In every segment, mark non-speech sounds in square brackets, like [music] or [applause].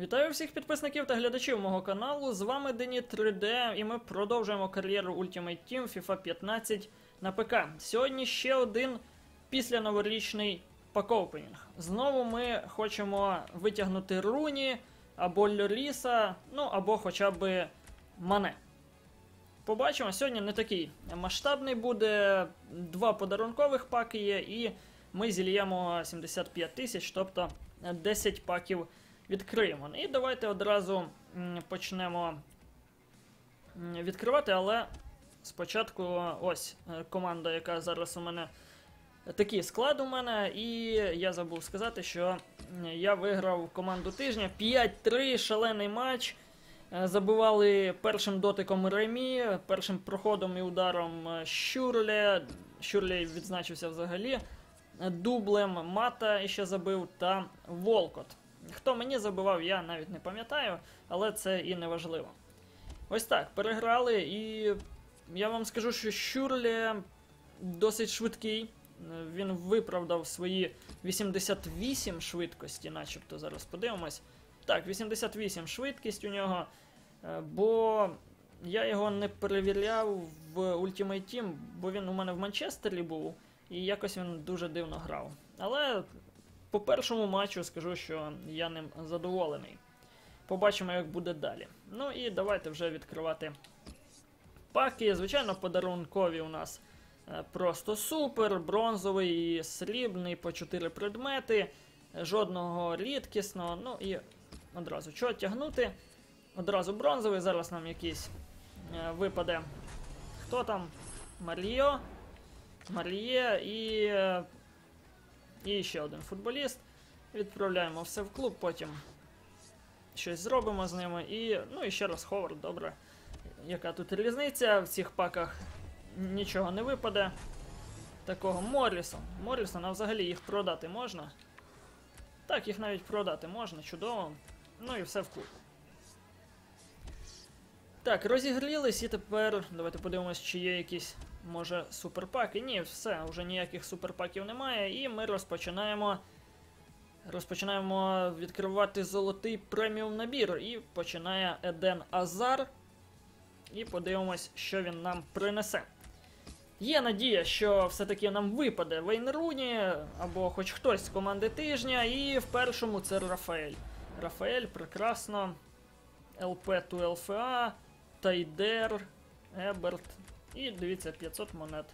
Вітаю всіх підписників та глядачів мого каналу. З вами Дені 3D, і ми продовжуємо кар'єру Ultimate Team FIFA 15 на ПК. Сьогодні ще один після новорічний пакоупенінг. Знову ми хочемо витягнути Руні або Льоріса, ну або хоча б Мане. Побачимо, сьогодні не такий масштабний буде. Два подарункових паки є, і ми зільємо 75 тисяч, тобто 10 паків відкриємо. І давайте одразу почнемо відкривати, але спочатку ось е, команда, яка зараз у мене. Такий склад у мене, і я забув сказати, що я виграв команду тижня 5-3, шалений матч. Е, Забивали першим дотиком Ремі, першим проходом і ударом е, Щурле. Щурле відзначився взагалі. Е, Дублем Мата ще забив та Волкот. Хто мені забивав, я навіть не пам'ятаю, але це і не важливо. Ось так, переграли, і я вам скажу, що Щурле досить швидкий. Він виправдав свої 88 швидкості, начебто зараз подивимось. Так, 88 швидкість у нього. е, Бо я його не перевіряв в Ultimate Team, бо він у мене в Манчестері був, і якось він дуже дивно грав. Але по першому матчу скажу, що я ним задоволений. Побачимо, як буде далі. Ну і давайте вже відкривати паки. Звичайно, подарункові у нас е, просто супер, бронзовий і срібний по 4 предмети, жодного рідкісного. Ну і одразу що тягнути? Одразу бронзовий, зараз нам якийсь е, випаде. Хто там? Маріо. Маріє і. І ще один футболіст. Відправляємо все в клуб, потім щось зробимо з ними. І. Ну і ще раз Ховард, добре. Яка тут різниця? В цих паках нічого не випаде. Такого Моррісон. Моррісон, а взагалі їх продати можна. Так, їх навіть продати можна, чудово. Ну і все в клуб. Так, розігрілись і тепер давайте подивимось, чи є якісь, може, суперпаки. Ні, все, вже ніяких суперпаків немає. І ми розпочинаємо. Розпочинаємо відкривати золотий преміум набір. І починає Еден Азар. І подивимось, що він нам принесе. Є надія, що все-таки нам випаде Вейн Руні або хоч хтось з команди тижня, і в першому це Рафаель. Рафаель прекрасно. ЛП ту ЛФА, Тайдер, Еберт. І дивіться, 500 монет.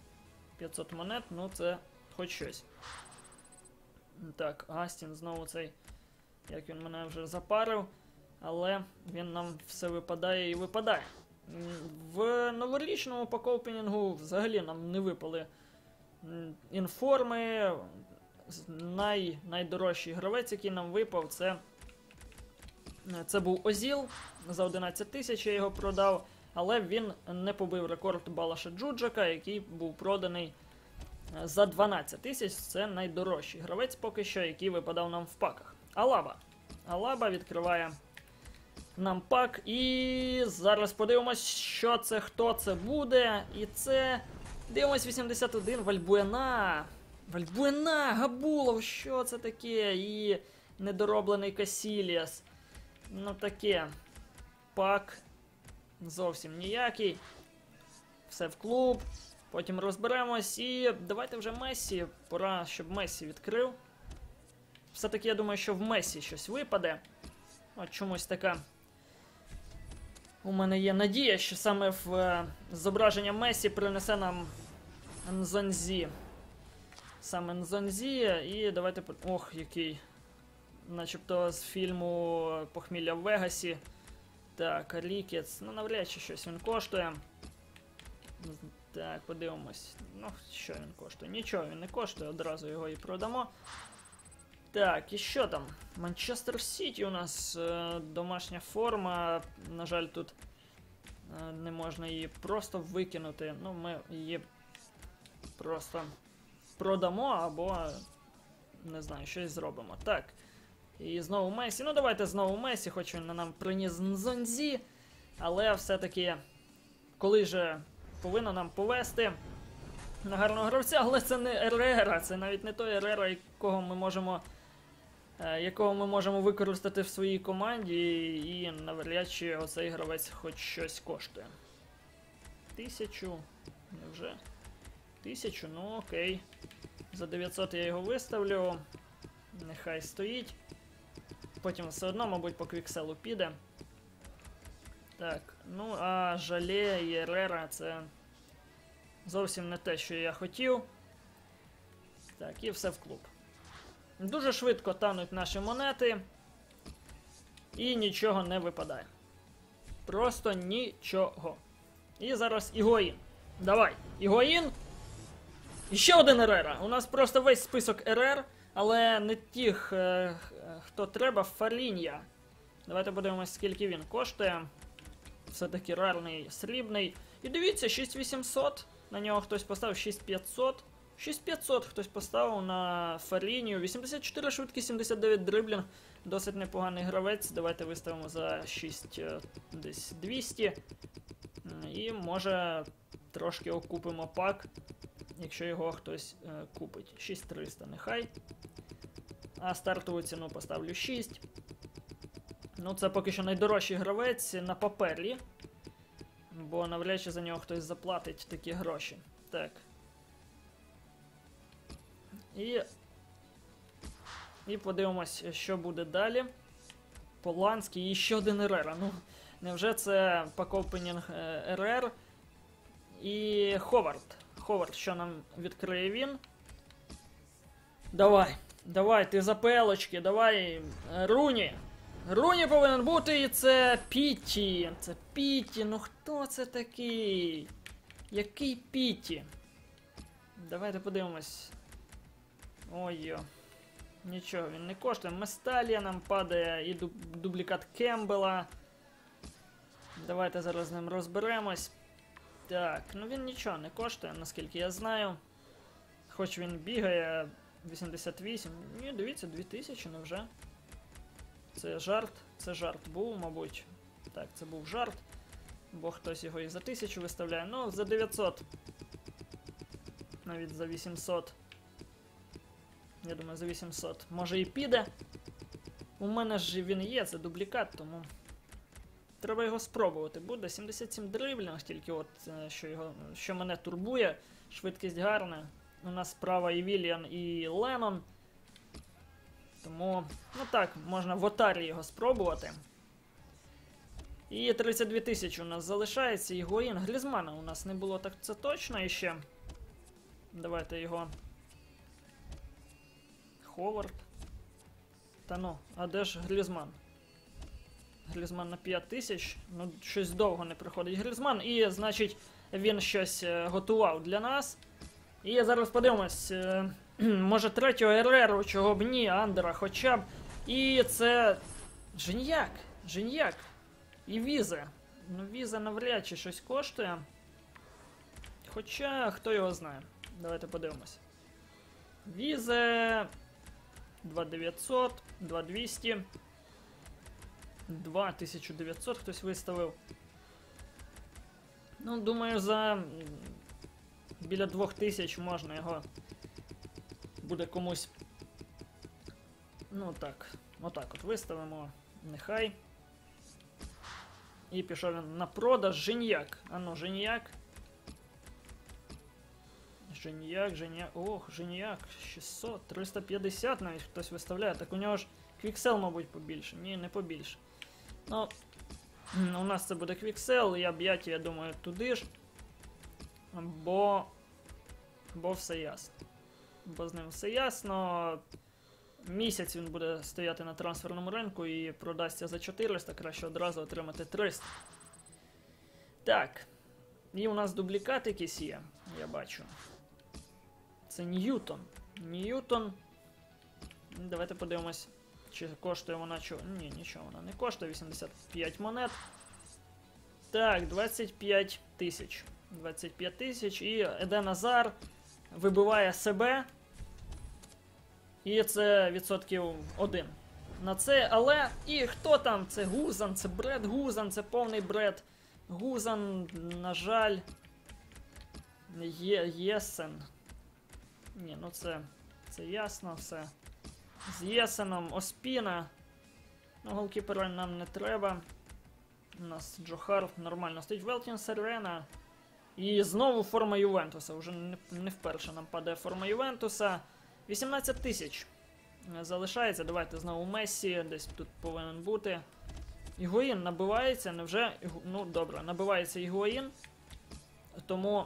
500 монет, ну це хоч щось. Так, Астін знову цей. Як він мене вже запарив. Але він нам все випадає і випадає. В новорічному пакоупенінгу взагалі нам не випали інформи. Най, найдорожчий гравець, який нам випав, це, це був Озіл. За 11 тисяч я його продав, але він не побив рекорд Балаша Джуджака, який був проданий е, за 12 тисяч. Це найдорожчий гравець поки що, який випадав нам в паках. Алаба. Алаба відкриває нам пак. І зараз подивимось, що це, хто це буде. І це. Дивимось 81 Вальбуена. Вальбуена, Габулов, що це таке? І недороблений Касіліас. Ну таке. Пак. Зовсім ніякий. Все в клуб. Потім розберемось. І давайте вже Месі. Пора, щоб Месі відкрив. Все-таки я думаю, що в Месі щось випаде. От чомусь така. У мене є надія, що саме в е, зображення Месі принесе нам Нзонзі. Саме Нзонзі. І давайте. Ох, який. Начебто з фільму Похмілля в Вегасі. Так, Рікетс. Ну, навряд чи щось він коштує. Так, подивимось. Ну, що він коштує? Нічого він не коштує, одразу його і продамо. Так, і що там? Манчестер Сіті у нас е, домашня форма. На жаль, тут е, не можна її просто викинути. Ну, ми її просто продамо або не знаю, щось зробимо. Так. І знову Месі. Ну, давайте знову Месі, хоч він нам приніс Нзонзі. Але все-таки, коли же повинно нам повести на гарного гравця, але це не Ерера, це навіть не той Ерера, якого ми можемо е, якого ми можемо використати в своїй команді, і навряд чи оцей гравець хоч щось коштує. Тисячу. Невже? Тисячу, ну окей. За 900 я його виставлю. Нехай стоїть. Потім все одно, мабуть, по квікселу піде. Так, ну а Жале і Ерера це зовсім не те, що я хотів. Так, і все в клуб. Дуже швидко тануть наші монети. І нічого не випадає. Просто нічого. І зараз Ігоїн. Давай, Ігоїн. І ще один РР. У нас просто весь список РР, але не тих, е, хто треба, Фалінія. Давайте подивимось, скільки він коштує. Все-таки рарний срібний. І дивіться, 6800. На нього хтось поставив 6500. 6500 хтось поставив на Фарінію. 84 швидкість, 79 дриблінг. Досить непоганий гравець. Давайте виставимо за 6 е, десь 200. І може трошки окупимо пак, якщо його хтось е, купить. 6300 нехай. А стартову ціну поставлю 6. Ну, це поки що найдорожчий гравець на папері. Бо навряд чи за нього хтось заплатить такі гроші. Так. І. І подивимось, що буде далі. Поланський і ще один РР. Ну, невже це пакопенінг РР? І Ховард. Ховард, що нам відкриє він? Давай, давай, ти за пелочки, давай. е, Руні. Руні повинен бути, і це Піті. Це Піті. Ну хто це такий? Який Піті? Давайте подивимось. Ой-йо. Нічого, він не коштує. Месталія нам падає і дуб- дублікат Кембела. Давайте зараз з ним розберемось. Так, ну він нічого не коштує, наскільки я знаю. Хоч він бігає 88. Ні, дивіться, 2000 невже. Це жарт, це жарт був, мабуть. Так, це був жарт. Бо хтось його і за 1000 виставляє. Ну, за 900. Навіть за 800. Я думаю, за 800. Може і піде. У мене ж він є, це дублікат, тому. Треба його спробувати. Буде 77 дриблінг, тільки от е, що його, що мене турбує. Швидкість гарна. У нас справа і Вільян, і Леннон. Тому, ну так, можна в отарі його спробувати. І 32 тисячі у нас залишається. І Гоїн Глізмана у нас не було так це точно іще. Давайте його. Ховард. Та ну, а де ж Глізман? Глізман на 5 тисяч. Ну, щось довго не приходить Глізман. І, значить, він щось е, готував для нас. І зараз подивимось. е, [clears throat] може третього РР, чого б ні, Андера хоча б. І це. Женьяк. Женьяк. І віза. Ну, віза навряд чи щось коштує. Хоча, хто його знає. Давайте подивимось. Візе. 2900, 2200. 2900 хтось виставив. Ну, думаю, за біля 2000 можна його буде комусь. Ну так, отак от виставимо. Нехай. І пішов він на продаж Женьяк. Ану, Женьяк. Женьяк, Женьяк. Ох, Женьяк. 600, 350 навіть хтось виставляє. Так у нього ж квіксел, мабуть, побільше. Ні, не побільше. Ну, у нас це буде квіксел, я б'яті, я думаю, туди ж. Бо. Бо все ясно. Бо з ним все ясно. Місяць він буде стояти на трансферному ринку і продасться за 400, краще одразу отримати 300. Так. І у нас дублікат якийсь є, я бачу. Це Ньютон. Ньютон. Давайте подивимось, чи коштує вона чого. Ні, нічого вона не коштує. 85 монет. Так, 25 тисяч. 25 тисяч. І Еден Азар вибиває себе. І це відсотків 1 на це. Але і хто там? Це Гузан, це Бред Гузан, це повний бред. Гузан, на жаль. Є Єсен. Ні, ну це. Це ясно все. З Єсеном, Оспіна. Ну, голкіпера нам не треба. У нас Джохар нормально стоїть. Велтін Серена. І знову форма Ювентуса. Уже не, вперше нам падає форма Ювентуса. 18 тисяч. Е, Залишається. Давайте знову Мессі. Десь тут повинен бути. Ігуїн набивається. Невже.Ігу- Ну, добре, набивається Ігуїн. Тому.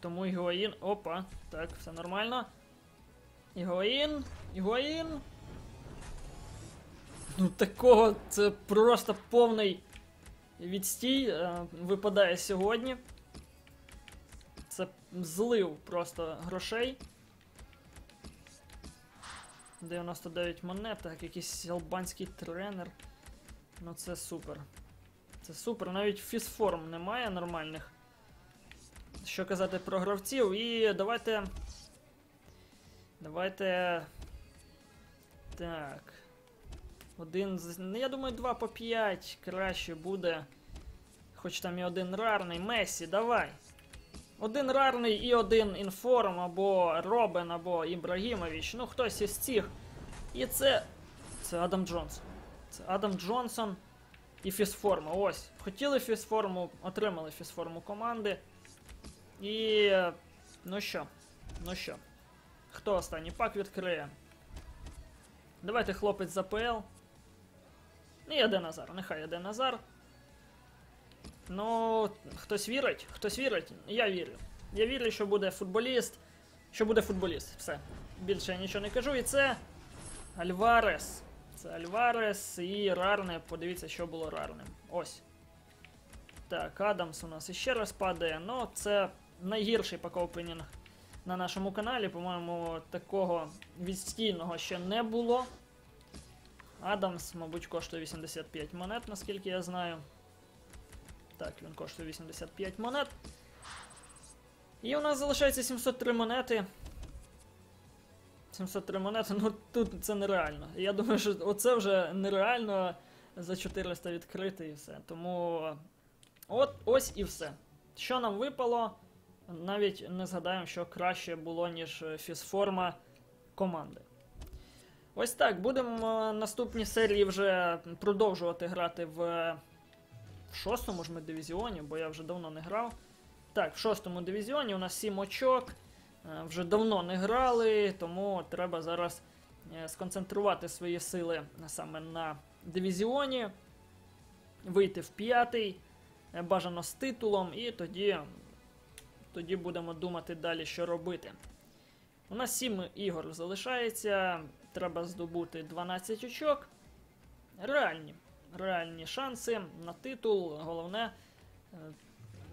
Тому Ігуїн. Опа. Так, все нормально. Ігуїн. Ігуїн. Ну, такого це просто повний відстій е, випадає сьогодні. Це злив просто грошей. 99 монет, так, якийсь албанський тренер. Ну це супер. Це супер. Навіть фізформ немає нормальних. Що казати про гравців. І давайте. Давайте. Так. Один. Ну, я думаю, 2 по 5 краще буде. Хоч там і один рарний. Месі, давай. Один рарний і один інформ, або Робен, або Ібрагімович. Ну, хтось із цих. І це. Це Адам Джонсон. Це Адам Джонсон і фізформа. Ось. Хотіли фізформу, отримали фізформу команди. І. Ну що? Ну що? Хто останній пак відкриє? Давайте хлопець з АПЛ. Ну, іде Назар, нехай іде Назар. Ну, хтось вірить, хтось вірить. Я вірю. Я вірю, що буде футболіст. Що буде футболіст. Все. Більше я нічого не кажу. І це Альварес. Це Альварес і рарне. Подивіться, що було рарним. Ось. Так, Адамс у нас іще раз падає. Ну, це найгірший пакопенінг на нашому каналі. По-моєму, такого відстійного ще не було. Адамс, мабуть, коштує 85 монет, наскільки я знаю. Так, він коштує 85 монет. І у нас залишається 703 монети. 703 монети, ну тут це нереально. Я думаю, що оце вже нереально за 400 відкрити і все. Тому от ось і все. Що нам випало, навіть не згадаємо, що краще було, ніж фізформа команди. Ось так, будемо е, наступні серії вже продовжувати грати в, в шостому ж ми дивізіоні, бо я вже давно не грав. Так, в шостому дивізіоні у нас 7 очок. Е, Вже давно не грали, тому треба зараз е, сконцентрувати свої сили саме на дивізіоні, вийти в п'ятий, е, бажано з титулом, і тоді, тоді будемо думати далі, що робити. У нас 7 ігор залишається. Треба здобути 12 очок. Реальні. Реальні шанси на титул. Головне е,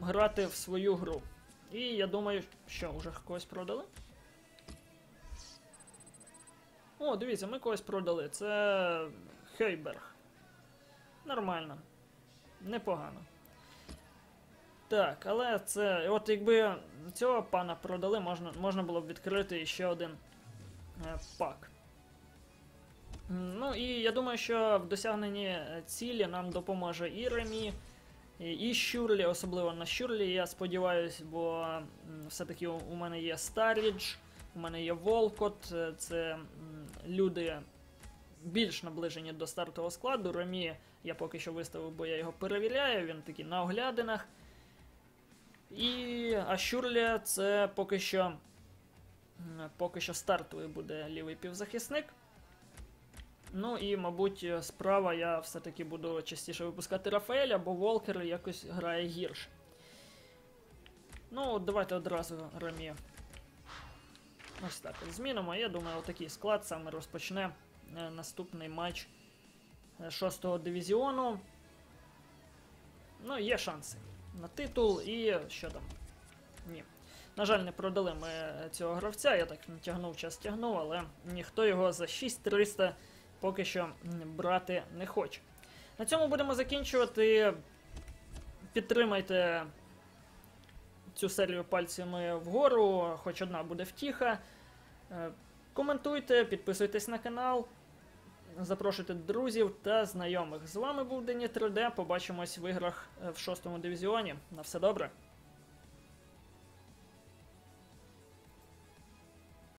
грати в свою гру. І я думаю, що вже когось продали. О, дивіться, ми когось продали. Це Хейберг. Нормально. Непогано. Так, але це. От якби цього пана продали, можна, можна було б відкрити ще один е, пак. Ну і я думаю, що в досягненні е, цілі нам допоможе і Ремі, і, Щурлі, особливо на Щурлі, я сподіваюся, бо все-таки у, мене є Старідж, у мене є Волкот, е, це люди більш наближені до стартового складу. Ремі я поки що виставив, бо я його перевіряю, він такий на оглядинах. І а Щурлі це поки що. Поки що стартовий буде лівий півзахисник. Ну і, мабуть, справа я все-таки буду частіше випускати Рафаеля, бо Волкер якось грає гірше. Ну, давайте одразу Рамі. Ось так змінимо. Я думаю, отакий склад саме розпочне е, наступний матч е, шостого дивізіону. Ну, є шанси на титул і що там? Ні. На жаль, не продали ми цього гравця, я так тягнув час тягнув, але ніхто його за 6300 поки що брати не хоче. На цьому будемо закінчувати. Підтримайте цю серію пальцями вгору, хоч одна буде втіха. Е, Коментуйте, підписуйтесь на канал, запрошуйте друзів та знайомих. З вами був Дені 3D. Побачимось в іграх е, в шостому дивізіоні. На все добре.